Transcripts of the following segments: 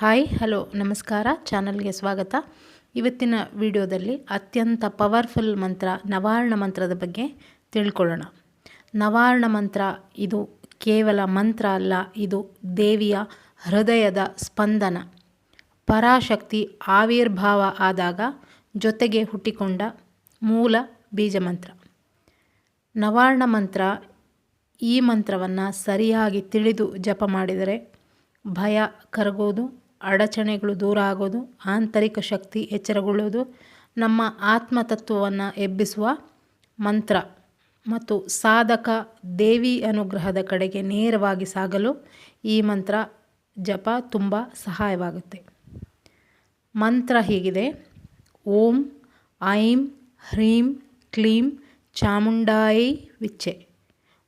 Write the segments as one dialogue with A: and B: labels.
A: Hi hello ನಮಸ್ಕಾರ, ಚಾನಲ್ಗೆ ಸ್ವಾಗತ. ಇವತ್ತಿನ ವಿಡಿಯೋದಲ್ಲಿ ಅತ್ಯಂತ ಪವರ್ಫುಲ್ ಮಂತ್ರ, ನವಾರ್ಣ ಮಂತ್ರದ ಬಗ್ಗೆ ತಿಳ್ಕೊಳ್ಳೋಣ. ನವಾರ್ಣ ಮಂತ್ರ, ಇದು ಕೇವಲ ಮಂತ್ರ ಅಲ್ಲ, ಇದು ದೇವಿಯ ಹೃದಯದ ಸ್ಪಂದನ. ಪರಾಶಕ್ತಿ, ಆವಿರ್ಭಾವ ಆದಾಗ ಜೊತೆಗೆ ಹುಟ್ಟಿಕೊಂಡ ಮೂಲ ಬೀಜ ಮಂತ್ರ. ನವಾರ್ಣ ಮಂತ್ರ, ಈ ಮಂತ್ರವನ್ನು ಸರಿಯಾಗಿ ತಿಳಿದು ಜಪ ಮಾಡಿದರೆ ಭಯ ಕರಗೋದು ಅಡಚಣೆಗಳು ದೂರ ಆಗೋದು, ಆಂತರಿಕ ಶಕ್ತಿ ಎಚ್ಚರಗೊಳ್ಳೋದು ನಮ್ಮ ಆತ್ಮತತ್ವವನ್ನು ಎಬ್ಬಿಸುವ ಮಂತ್ರ ಮತ್ತು ಸಾಧಕ ದೇವಿ ಅನುಗ್ರಹದ ಕಡೆಗೆ ನೇರವಾಗಿ ಸಾಗಲು ಈ ಮಂತ್ರ ಜಪ ತುಂಬ ಸಹಾಯವಾಗುತ್ತೆ. ಮಂತ್ರ ಹೀಗಿದೆ. ಓಂ ಐಂ ಹ್ರೀಂ ಕ್ಲೀಂ ಚಾಮುಂಡಾಯಿ ವಿಚ್ಛೆ.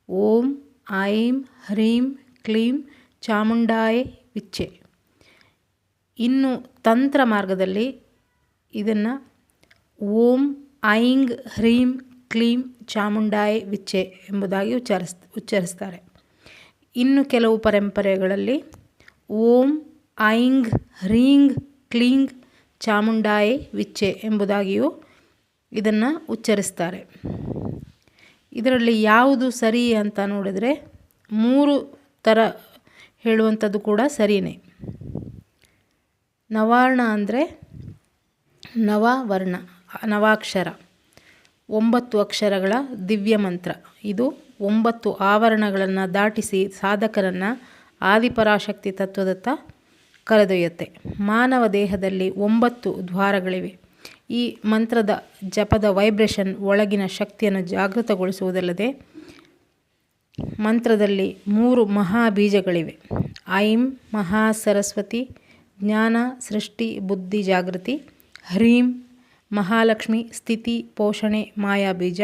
A: ಓಂ ಐಂ ಹ್ರೀಂ ಕ್ಲೀಂ ಚಾಮುಂಡಾಯಿ ವಿಚ್ಚೆ ಇನ್ನು ತಂತ್ರ ಮಾರ್ಗದಲ್ಲಿ ಇದನ್ನು ಓಂ, ಐಂಗ್, ಹ್ರೀಂ, ಕ್ಲೀಂ, ಚಾಮುಂಡಾಯ, ವಿಚ್ಚೆ ಎಂಬುದಾಗಿ ಉಚ್ಚರಿಸ್, ಉಚ್ಚರಿಸ್ತಾರೆ. ಇನ್ನು ಕೆಲವು ಪರಂಪರೆಗಳಲ್ಲಿ ಓಂ, ಐಂಗ್ ಹ್ರೀಂಗ್ ಕ್ಲೀಂಗ್ ಚಾಮುಂಡಾಯ, ವಿಚ್ಚೆ ಎಂಬುದಾಗಿಯೂ ಇದನ್ನು ಉಚ್ಚರಿಸ್ತಾರೆ. ಇದರಲ್ಲಿ ಯಾವುದು ಸರಿ ಅಂತ ನೋಡಿದರೆ ಮೂರು ಥರ ಹೇಳುವಂಥದ್ದು ಕೂಡ ಸರಿಯೇ ನವಾರ್ಣ ಅಂದರೆ ನವವರ್ಣ, ನವಾಕ್ಷರ. ಒಂಬತ್ತು ಅಕ್ಷರಗಳ ದಿವ್ಯ ಮಂತ್ರ. ಇದು ಒಂಬತ್ತು ಆವರಣಗಳನ್ನು ದಾಟಿಸಿ ಸಾಧಕರನ್ನು ಆದಿಪರಾಶಕ್ತಿ ತತ್ವದತ್ತ ಕರೆದೊಯ್ಯುತ್ತೆ. ಮಾನವ ದೇಹದಲ್ಲಿ ಒಂಬತ್ತು ದ್ವಾರಗಳಿವೆ. ಈ ಮಂತ್ರದ ಜಪದ ವೈಬ್ರೇಷನ್ ಒಳಗಿನ ಶಕ್ತಿಯನ್ನು ಜಾಗೃತಗೊಳಿಸುವುದಲ್ಲದೆ ಮಂತ್ರದಲ್ಲಿ ಮೂರು ಮಹಾಬೀಜಗಳಿವೆ. ಐಂ, ಮಹಾ, ಸರಸ್ವತಿ ಜ್ಞಾನ, ಸೃಷ್ಟಿ, ಬುದ್ಧಿ, ಜಾಗೃತಿ, ಹ್ರೀಂ, ಮಹಾಲಕ್ಷ್ಮಿ, ಸ್ಥಿತಿ, ಪೋಷಣೆ, ಮಾಯಾಬೀಜ,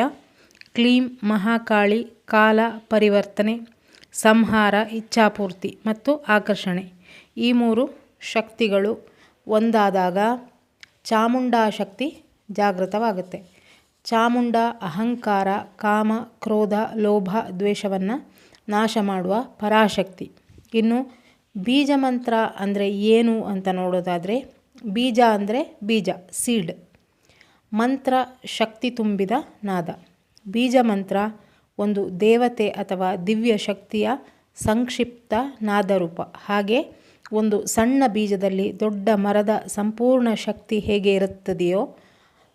A: ಕ್ಲೀಂ, ಮಹಾಕಾಳಿ, ಕಾಲ, ಪರಿವರ್ತನೆ, ಸಂಹಾರ, ಇಚ್ಛಾಪೂರ್ತಿ ಮತ್ತು ಆಕರ್ಷಣೆ. ಈ ಮೂರು ಶಕ್ತಿಗಳು ಒಂದಾದಾಗ ಚಾಮುಂಡಾ ಶಕ್ತಿ ಜಾಗೃತವಾಗುತ್ತೆ. ಚಾಮುಂಡ ಅಹಂಕಾರ, ಕಾಮ, ಕ್ರೋಧ, ಲೋಭ, ದ್ವೇಷವನ್ನು ನಾಶ ಮಾಡುವ ಪರಾಶಕ್ತಿ. ಇನ್ನು ಬೀಜ ಮಂತ್ರ ಅಂದರೆ ಏನು ಅಂತ ನೋಡೋದಾದರೆ ಬೀಜ ಅಂದರೆ ಬೀಜ ಸೀಡ್ ಮಂತ್ರ ಶಕ್ತಿ ತುಂಬಿದ ನಾದ. ಬೀಜ ಮಂತ್ರ ಒಂದು ದೇವತೆ ಅಥವಾ ದಿವ್ಯ ಶಕ್ತಿಯ ಸಂಕ್ಷಿಪ್ತ ನಾದರೂಪ. ಹಾಗೆ ಒಂದು ಸಣ್ಣ ಬೀಜದಲ್ಲಿ ದೊಡ್ಡ ಮರದ ಸಂಪೂರ್ಣ ಶಕ್ತಿ ಹೇಗೆ ಇರುತ್ತದೆಯೋ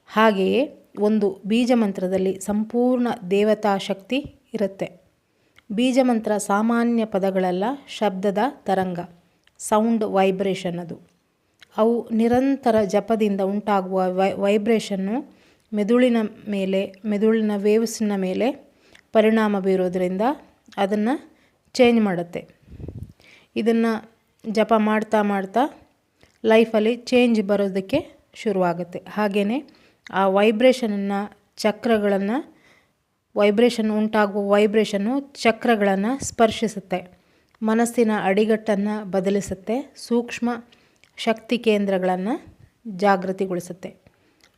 A: ಹಾಗೆಯೇ ಒಂದು ಬೀಜ ಮಂತ್ರದಲ್ಲಿ ಸಂಪೂರ್ಣ ದೇವತಾ ಶಕ್ತಿ ಇರುತ್ತೆ. ಬೀಜ ಮಂತ್ರ ಸಾಮಾನ್ಯ ಪದಗಳಲ್ಲ, ಶಬ್ದದ ತರಂಗ ಸೌಂಡ್ ವೈಬ್ರೇಷನ್ ಅದು. ಅವು ನಿರಂತರ ಜಪದಿಂದ ಉಂಟಾಗುವ ವೈ ವೈಬ್ರೇಷನ್ನು ಮೆದುಳಿನ ಮೇಲೆ, ಮೆದುಳಿನ ವೇವ್ಸ್ನ ಮೇಲೆ ಪರಿಣಾಮ ಬೀರೋದ್ರಿಂದ ಅದನ್ನು ಚೇಂಜ್ ಮಾಡುತ್ತೆ. ಇದನ್ನು ಜಪ ಮಾಡ್ತಾ ಮಾಡ್ತಾ ಲೈಫಲ್ಲಿ ಚೇಂಜ್ ಬರೋದಕ್ಕೆ ಶುರುವಾಗುತ್ತೆ. ಹಾಗೆಯೇ ಆ ವೈಬ್ರೇಷನನ್ನು ಚಕ್ರಗಳನ್ನು ವೈಬ್ರೇಷನ್ ಉಂಟಾಗುವ ವೈಬ್ರೇಷನ್ನು ಚಕ್ರಗಳನ್ನು ಸ್ಪರ್ಶಿಸುತ್ತೆ. ಮನಸ್ಸಿನ ಅಡಿಗಟ್ಟನ್ನು ಬದಲಿಸುತ್ತೆ. ಸೂಕ್ಷ್ಮ ಶಕ್ತಿ ಕೇಂದ್ರಗಳನ್ನು ಜಾಗೃತಿಗೊಳಿಸುತ್ತೆ.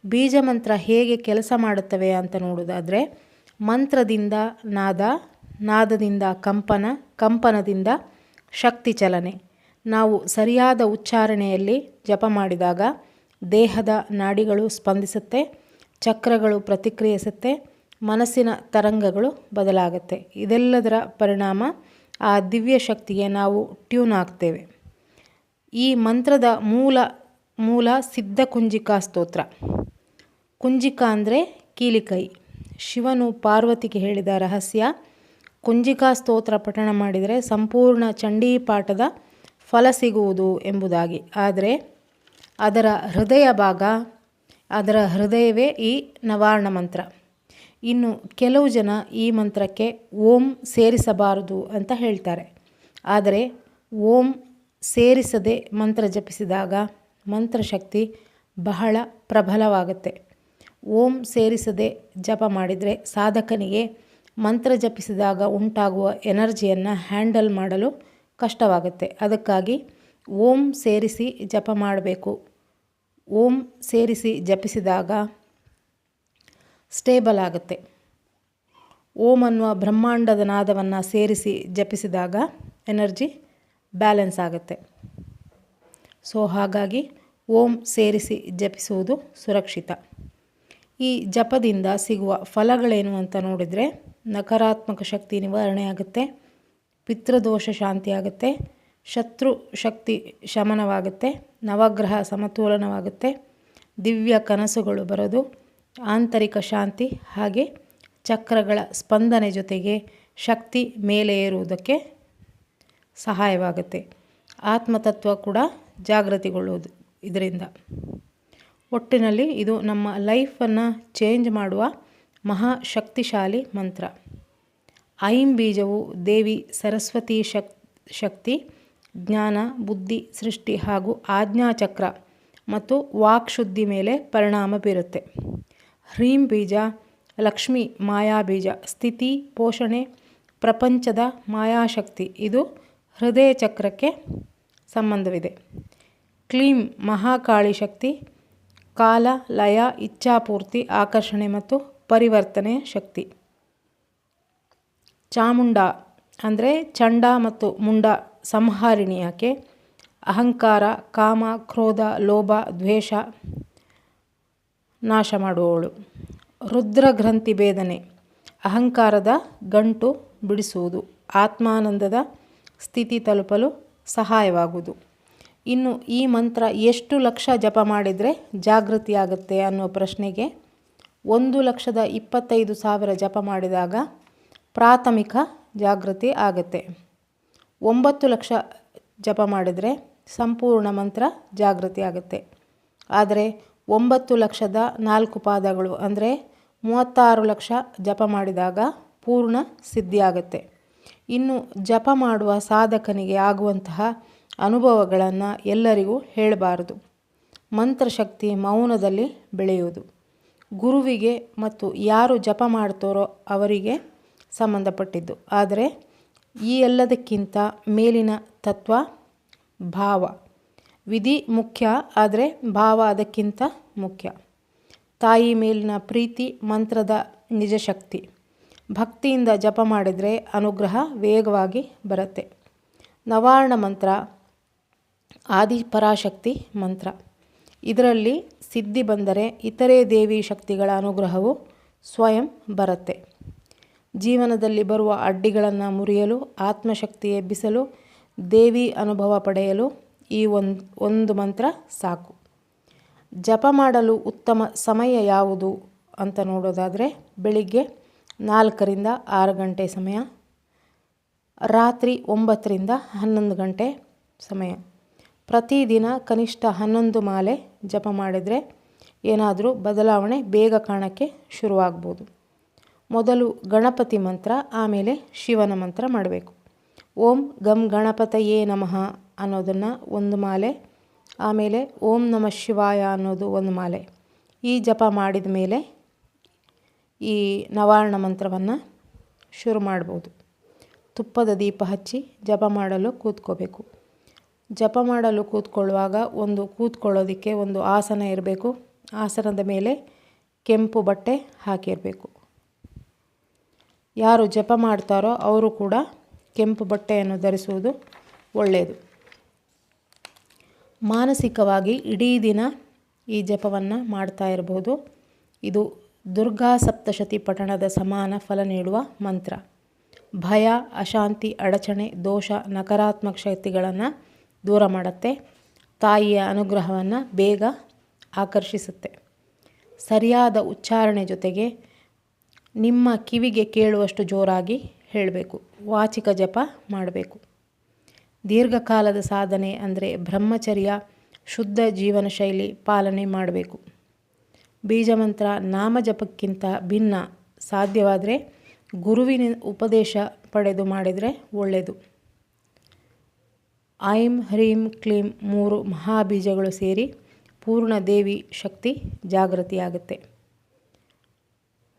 A: ಬೀಜ ಮಂತ್ರ ಹೇಗೆ ಕೆಲಸ ಮಾಡುತ್ತವೆ ಅಂತ ನೋಡೋದಾದರೆ ಮಂತ್ರದಿಂದ ನಾದ, ನಾದದಿಂದ ಕಂಪನ, ಕಂಪನದಿಂದ ಶಕ್ತಿ ಚಲನೆ. ನಾವು ಸರಿಯಾದ ಉಚ್ಚಾರಣೆಯಲ್ಲಿ ಜಪ ಮಾಡಿದಾಗ ದೇಹದ ನಾಡಿಗಳು ಸ್ಪಂದಿಸುತ್ತೆ, ಚಕ್ರಗಳು ಪ್ರತಿಕ್ರಿಯಿಸುತ್ತೆ ಮನಸ್ಸಿನ ತರಂಗಗಳು ಬದಲಾಗುತ್ತೆ. ಇದೆಲ್ಲದರ ಪರಿಣಾಮ ಆ ದಿವ್ಯ ಶಕ್ತಿಗೆ ನಾವು ಟ್ಯೂನ್ ಆಗ್ತೇವೆ. ಈ ಮಂತ್ರದ ಮೂಲ ಮೂಲ ಸಿದ್ಧ ಕುಂಜಿಕಾ ಸ್ತೋತ್ರ. ಕುಂಜಿಕಾ ಅಂದರೆ ಕೀಲಿಕೈ. ಶಿವನು ಪಾರ್ವತಿಗೆ ಹೇಳಿದ ರಹಸ್ಯ, ಕುಂಜಿಕಾ ಸ್ತೋತ್ರ ಪಠಣ ಮಾಡಿದರೆ ಸಂಪೂರ್ಣ ಚಂಡೀ ಪಾಠದ ಫಲ ಸಿಗುವುದು ಎಂಬುದಾಗಿ. ಆದರೆ ಅದರ ಹೃದಯ ಭಾಗ, ಅದರ ಹೃದಯವೇ ಈ ನವಾರ್ಣ ಮಂತ್ರ. ಇನ್ನು ಕೆಲವು ಜನ ಈ ಮಂತ್ರಕ್ಕೆ ಓಂ ಸೇರಿಸಬಾರದು ಅಂತ ಹೇಳ್ತಾರೆ. ಆದರೆ ಓಂ ಸೇರಿಸದೆ ಮಂತ್ರ ಜಪಿಸಿದಾಗ ಮಂತ್ರಶಕ್ತಿ ಬಹಳ ಪ್ರಬಲವಾಗುತ್ತೆ. ಓಂ ಸೇರಿಸದೆ ಜಪ ಮಾಡಿದರೆ ಸಾಧಕನಿಗೆ ಮಂತ್ರ ಜಪಿಸಿದಾಗ ಉಂಟಾಗುವ ಎನರ್ಜಿಯನ್ನು ಹ್ಯಾಂಡಲ್ ಮಾಡಲು ಕಷ್ಟವಾಗುತ್ತೆ. ಅದಕ್ಕಾಗಿ ಓಂ ಸೇರಿಸಿ ಜಪ ಮಾಡಬೇಕು. ಓಂ ಸೇರಿಸಿ ಜಪಿಸಿದಾಗ ಸ್ಟೇಬಲ್ ಆಗುತ್ತೆ. ಓಂ ಅನ್ನುವ ಬ್ರಹ್ಮಾಂಡದ ನಾದವನ್ನು ಸೇರಿಸಿ ಜಪಿಸಿದಾಗ ಎನರ್ಜಿ ಬ್ಯಾಲೆನ್ಸ್ ಆಗುತ್ತೆ. ಸೊ ಹಾಗಾಗಿ ಓಂ ಸೇರಿಸಿ ಜಪಿಸುವುದು ಸುರಕ್ಷಿತ. ಈ ಜಪದಿಂದ ಸಿಗುವ ಫಲಗಳೇನು ಅಂತ ನೋಡಿದರೆ ನಕಾರಾತ್ಮಕ ಶಕ್ತಿ ನಿವಾರಣೆ ಆಗುತ್ತೆ, ಪಿತೃದೋಷ ಶಾಂತಿ ಆಗುತ್ತೆ, ಶತ್ರು ಶಕ್ತಿ ಶಮನವಾಗುತ್ತೆ, ನವಗ್ರಹ ಸಮತೋಲನವಾಗುತ್ತೆ, ದಿವ್ಯ ಕನಸುಗಳು ಬರೋದು ಆಂತರಿಕ ಶಾಂತಿ ಹಾಗೆ ಚಕ್ರಗಳ ಸ್ಪಂದನೆ ಜೊತೆಗೆ ಶಕ್ತಿ ಮೇಲೆ ಏರುವುದಕ್ಕೆ ಸಹಾಯವಾಗುತ್ತೆ. ಆತ್ಮತತ್ವ ಕೂಡ ಜಾಗೃತಿಗೊಳ್ಳುವುದು ಇದರಿಂದ. ಒಟ್ಟಿನಲ್ಲಿ ಇದು ನಮ್ಮ ಲೈಫನ್ನು ಚೇಂಜ್ ಮಾಡುವ ಮಹಾಶಕ್ತಿಶಾಲಿ ಮಂತ್ರ. ಐಂ ಬೀಜವು ದೇವಿ ಸರಸ್ವತಿ ಶಕ್, ಶಕ್ತಿ, ಜ್ಞಾನ, ಬುದ್ಧಿ, ಸೃಷ್ಟಿ ಹಾಗೂ ಆಜ್ಞಾಚಕ್ರ ಮತ್ತು ವಾಕ್ಶುದ್ಧಿ ಮೇಲೆ ಪರಿಣಾಮ ಬೀರುತ್ತೆ. ಹ್ರೀಂ ಬೀಜ, ಲಕ್ಷ್ಮಿ ಮಾಯಾ ಬೀಜ, ಸ್ಥಿತಿ ಪೋಷಣೆ, ಪ್ರಪಂಚದ ಮಾಯಾಶಕ್ತಿ. ಇದು ಹೃದಯ ಚಕ್ರಕ್ಕೆ ಸಂಬಂಧವಿದೆ. ಕ್ಲೀಂ ಮಹಾಕಾಳಿ ಶಕ್ತಿ, ಕಾಲ, ಲಯ, ಇಚ್ಛಾಪೂರ್ತಿ, ಆಕರ್ಷಣೆ ಮತ್ತು ಪರಿವರ್ತನೆ ಶಕ್ತಿ. ಚಾಮುಂಡ ಅಂದರೆ ಚಂಡ ಮತ್ತು ಮುಂಡ ಸಂಹಾರಿಣಿಯಾಕೆ ಅಹಂಕಾರ, ಕಾಮ, ಕ್ರೋಧ, ಲೋಭ, ದ್ವೇಷ. ನಾಶ ಮಾಡುವವಳು. ರುದ್ರಗ್ರಂಥಿ ಭೇದನೆ. ಅಹಂಕಾರದ ಗಂಟು ಬಿಡಿಸುವುದು. ಆತ್ಮಾನಂದದ ಸ್ಥಿತಿ ತಲುಪಲು ಸಹಾಯವಾಗುವುದು. ಇನ್ನು ಈ ಮಂತ್ರ ಎಷ್ಟು ಲಕ್ಷ ಜಪ ಮಾಡಿದರೆ ಜಾಗೃತಿ ಆಗುತ್ತೆ ಅನ್ನೋ ಪ್ರಶ್ನೆಗೆ ಒಂದು ಲಕ್ಷದ ಇಪ್ಪತ್ತೈದು ಸಾವಿರ ಜಪ ಮಾಡಿದಾಗ ಪ್ರಾಥಮಿಕ ಜಾಗೃತಿ ಆಗುತ್ತೆ. ಒಂಬತ್ತು ಲಕ್ಷ ಜಪ ಮಾಡಿದರೆ ಸಂಪೂರ್ಣ ಮಂತ್ರ ಜಾಗೃತಿ ಆಗುತ್ತೆ. ಆದರೆ ಒಂಬತ್ತು ಲಕ್ಷದ ನಾಲ್ಕು ಪಾದಗಳು, ಅಂದರೆ ಮೂವತ್ತಾರು ಲಕ್ಷ ಜಪ ಮಾಡಿದಾಗ ಪೂರ್ಣ ಸಿದ್ಧಿಯಾಗುತ್ತೆ. ಇನ್ನು ಜಪ ಮಾಡುವ ಸಾಧಕನಿಗೆ ಆಗುವಂತಹ ಅನುಭವಗಳನ್ನು ಎಲ್ಲರಿಗೂ ಹೇಳಬಾರದು. ಮಂತ್ರಶಕ್ತಿ ಮೌನದಲ್ಲಿ ಬೆಳೆಯುವುದು. ಗುರುವಿಗೆ ಮತ್ತು ಯಾರು ಜಪ ಮಾಡ್ತಾರೋ ಅವರಿಗೆ ಸಂಬಂಧಪಟ್ಟಿದ್ದು. ಆದರೆ ಈ ಎಲ್ಲದಕ್ಕಿಂತ ಮೇಲಿನ ತತ್ವ ಭಾವ. ವಿಧಿ ಮುಖ್ಯ, ಆದರೆ ಭಾವ ಅದಕ್ಕಿಂತ ಮುಖ್ಯ. ತಾಯಿ ಮೇಲಿನ ಪ್ರೀತಿ ಮಂತ್ರದ ನಿಜ ಶಕ್ತಿ. ಭಕ್ತಿಯಿಂದ ಜಪ ಮಾಡಿದರೆ ಅನುಗ್ರಹ ವೇಗವಾಗಿ ಬರುತ್ತೆ. ನವಾರ್ಣ ಮಂತ್ರ ಆದಿಪರಾಶಕ್ತಿ ಮಂತ್ರ. ಇದರಲ್ಲಿ ಸಿದ್ಧಿ ಬಂದರೆ ಇತರೆ ದೇವಿ ಶಕ್ತಿಗಳ ಅನುಗ್ರಹವು ಸ್ವಯಂ ಬರುತ್ತೆ. ಜೀವನದಲ್ಲಿ ಬರುವ ಅಡ್ಡಿಗಳನ್ನು ಮುರಿಯಲು ಆತ್ಮಶಕ್ತಿ ಎಬ್ಬಿಸಲು, ದೇವಿ ಅನುಭವ ಪಡೆಯಲು ಈ ಒಂದು ಒಂದು ಮಂತ್ರ ಸಾಕು. ಜಪ ಮಾಡಲು ಉತ್ತಮ ಸಮಯ ಯಾವುದು ಅಂತ ನೋಡೋದಾದರೆ ಬೆಳಿಗ್ಗೆ ನಾಲ್ಕರಿಂದ ಆರು ಗಂಟೆ ಸಮಯ, ರಾತ್ರಿ ಒಂಬತ್ತರಿಂದ ಹನ್ನೊಂದು ಗಂಟೆ ಸಮಯ. ಪ್ರತಿದಿನ ಕನಿಷ್ಠ ಹನ್ನೊಂದು ಮಾಲೆ ಜಪ ಮಾಡಿದರೆ ಏನಾದರೂ ಬದಲಾವಣೆ ಬೇಗ ಕಾಣಕ್ಕೆ ಶುರುವಾಗ್ಬೋದು. ಮೊದಲು ಗಣಪತಿ ಮಂತ್ರ, ಆಮೇಲೆ ಶಿವನ ಮಂತ್ರ ಮಾಡಬೇಕು. ಓಂ ಗಂ ಗಣಪತಯೇ ನಮಃ. ಅನ್ನೋದನ್ನು ಒಂದು ಮಾಲೆ, ಆಮೇಲೆ ಓಂ ನಮ ಶಿವಾಯ ಅನ್ನೋದು ಒಂದು ಮಾಲೆ. ಈ ಜಪ ಮಾಡಿದ ಮೇಲೆ ಈ ನವಾರ್ಣ ಮಂತ್ರವನ್ನು ಶುರು ಮಾಡ್ಬೋದು. ತುಪ್ಪದ ದೀಪ ಹಚ್ಚಿ ಜಪ ಮಾಡಲು ಕೂತ್ಕೋಬೇಕು. ಜಪ ಮಾಡಲು ಕೂತ್ಕೊಳ್ಳುವಾಗ ಒಂದು ಕೂತ್ಕೊಳ್ಳೋದಕ್ಕೆ ಒಂದು ಆಸನ ಇರಬೇಕು. ಆಸನದ ಮೇಲೆ ಕೆಂಪು ಬಟ್ಟೆ ಹಾಕಿರಬೇಕು. ಯಾರು ಜಪ ಮಾಡ್ತಾರೋ ಅವರು ಕೂಡ ಕೆಂಪು ಬಟ್ಟೆಯನ್ನು ಧರಿಸುವುದು ಒಳ್ಳೆಯದು. ಮಾನಸಿಕವಾಗಿ ಇಡೀ ದಿನ ಈ ಜಪವನ್ನು ಮಾಡ್ತಾ ಇರಬಹುದು ಇದು ದುರ್ಗಾ ಸಪ್ತಶತಿ ಪಠಣದ ಸಮಾನ ಫಲ ನೀಡುವ ಮಂತ್ರ. ಭಯ, ಅಶಾಂತಿ, ಅಡಚಣೆ, ದೋಷ, ನಕಾರಾತ್ಮಕ ಶಕ್ತಿಗಳನ್ನು ದೂರ ಮಾಡುತ್ತೆ. ತಾಯಿಯ ಅನುಗ್ರಹವನ್ನು ಬೇಗ ಆಕರ್ಷಿಸುತ್ತೆ. ಸರಿಯಾದ ಉಚ್ಚಾರಣೆ ಜೊತೆಗೆ ನಿಮ್ಮ ಕಿವಿಗೆ ಕೇಳುವಷ್ಟು ಜೋರಾಗಿ ಹೇಳಬೇಕು. ವಾಚಿಕ ಜಪ ಮಾಡಬೇಕು. ದೀರ್ಘಕಾಲದ ಸಾಧನೆ ಅಂದರೆ ಬ್ರಹ್ಮಚರ್ಯ, ಶುದ್ಧ ಜೀವನ ಶೈಲಿ ಪಾಲನೆ ಮಾಡಬೇಕು. ಬೀಜಮಂತ್ರ ನಾಮಜಪಕ್ಕಿಂತ ಭಿನ್ನ ಸಾಧ್ಯವಾದರೆ ಗುರುವಿನ ಉಪದೇಶ ಪಡೆದು ಮಾಡಿದರೆ ಒಳ್ಳೆಯದು ಐಂ ಹ್ರೀಂ ಕ್ಲೀಂ ಮೂರು ಮಹಾಬೀಜಗಳು ಸೇರಿ ಪೂರ್ಣ ದೇವಿ ಶಕ್ತಿ ಜಾಗೃತಿಯಾಗುತ್ತೆ.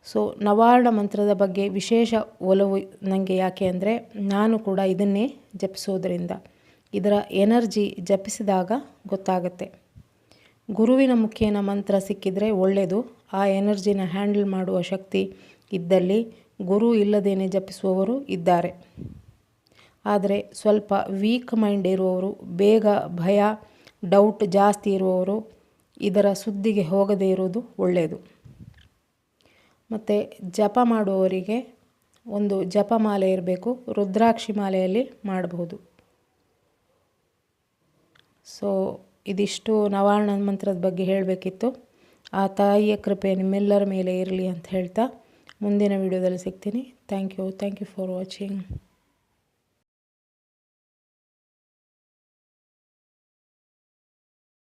A: ಸೊ ನವಾರ್ಣ ಮಂತ್ರದ ಬಗ್ಗೆ ವಿಶೇಷ ಒಲವು ನನಗೆ ಯಾಕೆ ಅಂದರೆ, ನಾನು ಕೂಡ ಇದನ್ನೇ ಜಪಿಸೋದರಿಂದ. ಇದರ ಎನರ್ಜಿ ಜಪಿಸಿದಾಗ ಗೊತ್ತಾಗುತ್ತೆ. ಗುರುವಿನ ಮುಖೇನ ಮಂತ್ರ ಸಿಕ್ಕಿದರೆ ಒಳ್ಳೆಯದು ಆ ಎನರ್ಜಿನ ಹ್ಯಾಂಡಲ್ ಮಾಡುವ ಶಕ್ತಿ ಇದ್ದಲ್ಲಿ ಗುರು ಇಲ್ಲದೇನೆ ಜಪಿಸುವವರು ಇದ್ದಾರೆ. ಆದರೆ ಸ್ವಲ್ಪ ವೀಕ್ ಮೈಂಡ್ ಇರುವವರು, ಬೇಗ ಭಯ, ಡೌಟ್ ಜಾಸ್ತಿ ಇರುವವರು ಇದರ ಸುದ್ದಿಗೆ ಹೋಗದೇ ಇರುವುದು ಒಳ್ಳೆಯದು ಮತ್ತು ಜಪ ಮಾಡುವವರಿಗೆ ಒಂದು ಜಪಮಾಲೆ ಇರಬೇಕು. ರುದ್ರಾಕ್ಷಿ ಮಾಲೆಯಲ್ಲಿ ಮಾಡಬಹುದು. ಸೊ ಇದಿಷ್ಟು ನವಾರ್ಣ ಮಂತ್ರದ ಬಗ್ಗೆ ಹೇಳಬೇಕಿತ್ತು. ಆ ತಾಯಿಯ ಕೃಪೆ ನಿಮ್ಮೆಲ್ಲರ ಮೇಲೆ ಇರಲಿ ಅಂತ ಹೇಳ್ತಾ ಮುಂದಿನ ವಿಡಿಯೋದಲ್ಲಿ ಸಿಗ್ತೀನಿ. Thank you thank you for watching